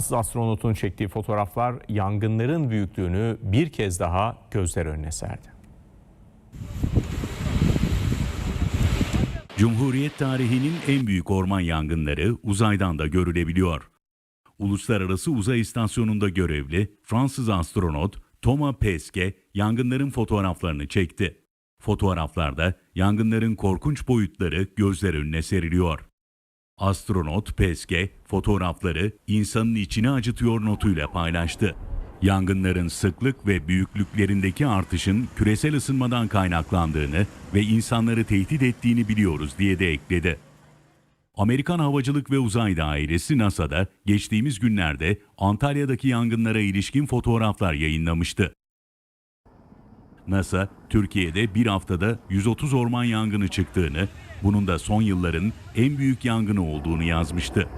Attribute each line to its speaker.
Speaker 1: Fransız astronotun çektiği fotoğraflar yangınların büyüklüğünü bir kez daha gözler önüne serdi.
Speaker 2: Cumhuriyet tarihinin en büyük orman yangınları uzaydan da görülebiliyor. Uluslararası Uzay İstasyonu'nda görevli Fransız astronot Thomas Pesquet yangınların fotoğraflarını çekti. Fotoğraflarda yangınların korkunç boyutları gözler önüne seriliyor. Astronot Pesquet fotoğrafları insanın içini acıtıyor notuyla paylaştı. Yangınların sıklık ve büyüklüklerindeki artışın küresel ısınmadan kaynaklandığını ve insanları tehdit ettiğini biliyoruz diye de ekledi. Amerikan Havacılık ve Uzay Dairesi NASA'da geçtiğimiz günlerde Antalya'daki yangınlara ilişkin fotoğraflar yayınlamıştı. NASA, Türkiye'de bir haftada 130 orman yangını çıktığını, bunun da son yılların en büyük yangını olduğunu yazmıştı.